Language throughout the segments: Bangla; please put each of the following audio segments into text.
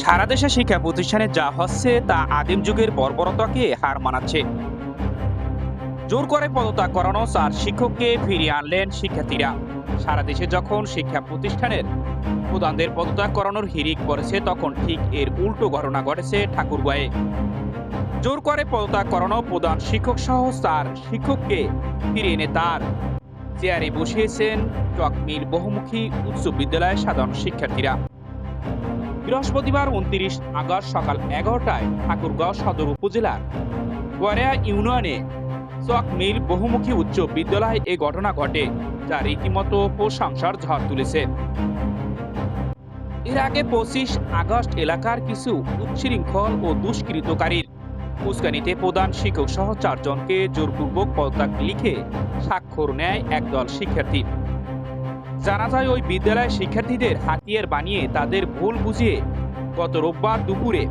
সারা দেশে শিক্ষা প্রতিষ্ঠানে যা হচ্ছে তা আদিম যুগের বর্বরতাকে হার মানাচ্ছে। জোর করে পদত্যাগ করানো চার শিক্ষককে ফিরিয়ে আনলেন শিক্ষার্থীরা। সারা দেশে যখন শিক্ষা প্রতিষ্ঠানের প্রধানদের পদত্যাগ করানোর হিরিক পড়েছে, তখন ঠিক এর উল্টো ঘটনা ঘটেছে ঠাকুরগাঁয়ে। জোর করে পদত্যাগ করানো প্রধান শিক্ষক সহ চার শিক্ষককে ফিরিয়ে এনে তার চেয়ারে বসিয়েছেন চকমিল বহুমুখী উচ্চ বিদ্যালয়ের সাধারণ শিক্ষার্থীরা। বৃহস্পতিবার উনত্রিশ আগস্ট সকাল এগারোটায় ঠাকুরগাঁও সদর উপজেলার গড়িয়া ইউনিয়নে চকমিল বহুমুখী উচ্চ বিদ্যালয়ে এ ঘটনা ঘটে, যা রীতিমতো প্রশংসার ঝড় তুলেছে। এর আগে পঁচিশ আগস্ট এলাকার কিছু উচ্ছৃঙ্খল ও দুষ্কৃতকারীর উস্কানিতে প্রধান শিক্ষক সহ চারজনকে জোরপূর্বক পদত্যাগ লিখে স্বাক্ষর নেয় একদল শিক্ষার্থী। জানা যায় ওই বিদ্যালয়ের শিক্ষার্থীদের হাতিয়ার বানিয়ে তাদের ভুল বুঝিয়ে গত রোববার দুপুরে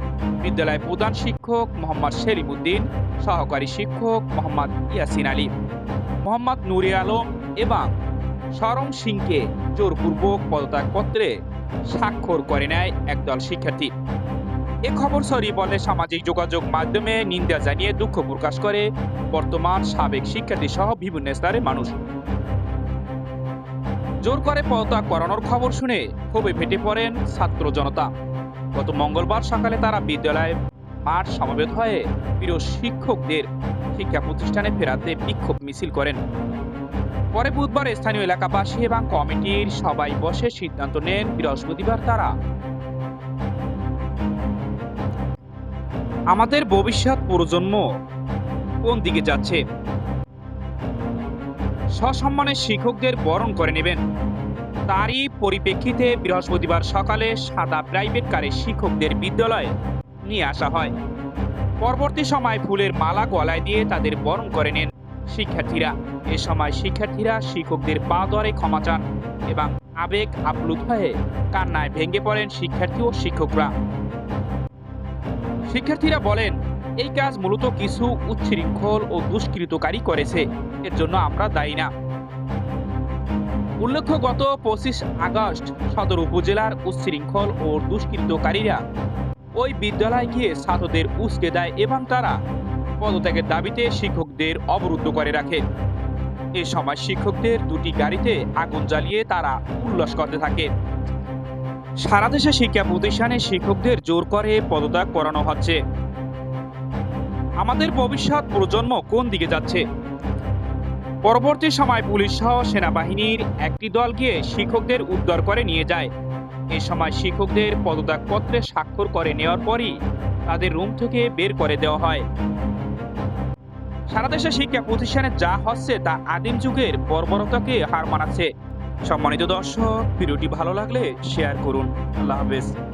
বিদ্যালয় প্রধান শিক্ষক মোহাম্মদ সেলিম উদ্দিন সহকারী শিক্ষক মোহাম্মদ ইয়াসিন আলী, মোহাম্মদ নুরে আলম এবং সরম সিংকে জোরপূর্বক পদত্যাগপত্রে স্বাক্ষর করে নেয় একদল শিক্ষার্থী। এ খবর ছড়িয়ে বলে সামাজিক যোগাযোগ মাধ্যমে নিন্দা জানিয়ে দুঃখ প্রকাশ করে বর্তমান সাবেক শিক্ষার্থী সহ বিভিন্ন স্তরের মানুষ। জোর করে পদত্যাগ করানোর খবর শুনে খুবই ফেটে পড়েন ছাত্র জনতা। গত মঙ্গলবার সকালে তারা বিদ্যালয়ে মাঠ সমাবেত হয়ে প্রিয় শিক্ষকদের শিক্ষা প্রতিষ্ঠানে ফেরাতে বিক্ষোভ মিছিল করেন। পরে বুধবার স্থানীয় এলাকাবাসী এবং কমিটির সবাই বসে সিদ্ধান্ত নেন, বৃহস্পতিবার তারা আমাদের ভবিষ্যৎ প্রজন্ম কোন দিকে যাচ্ছে? সসম্মানে শিক্ষকদের বরণ করে নেবেন। তারই পরিপ্রেক্ষিতে বৃহস্পতিবার সকালে সাদা প্রাইভেট কারে শিক্ষকদের বিদ্যালয়ে নিয়ে আসা হয়। পরবর্তী সময় ফুলের মালা গলায় দিয়ে তাদের বরণ করে নেন শিক্ষার্থীরা। এ সময় শিক্ষার্থীরা শিক্ষকদের পা দরে ক্ষমা চান এবং আবেগ আপ্লুত হয়ে কান্নায় ভেঙে পড়েন শিক্ষার্থী ও শিক্ষকরা। শিক্ষার্থীরা বলেন এই কাজ মূলত কিছু উচ্ছৃঙ্খল ও দুষ্কৃতকারী করেছে। এর জন্য আমরা দায়ী না। উল্লেখ্য, গত পঁচিশ আগস্ট সদর উপজেলার উচ্ছৃঙ্খল ও দুষ্কৃতকারীরা ওই বিদ্যালয়ে গিয়ে ছাত্রদের উস্কে দেয় এবং তারা পদত্যাগের দাবিতে শিক্ষকদের অবরুদ্ধ করে রাখে। এ সময় শিক্ষকদের দুটি গাড়িতে আগুন জ্বালিয়ে তারা উল্লাস করতে থাকে। সারা দেশে শিক্ষা প্রতিষ্ঠানে শিক্ষকদের জোর করে পদত্যাগ করানো হচ্ছে। আমাদের ভবিষ্যৎ প্রজন্ম কোন দিকে যাচ্ছে? পরবর্তী সময় পুলিশ সহ সেনাবাহিনীর একটি দল গিয়ে শিক্ষকদের উদ্ধার করে নিয়ে যায়। এ সময় শিক্ষকদের পদত্যাগপত্রে স্বাক্ষর করে নেওয়ার পরই তাদের রুম থেকে বের করে দেওয়া হয়। সারা দেশে শিক্ষা প্রতিষ্ঠানে যা হচ্ছে তা আদিম যুগের বর্বরতাকে হার মানাচ্ছে। সম্মানিত দর্শক, ভিডিওটি ভালো লাগলে শেয়ার করুন। আল্লাহ হাফেজ।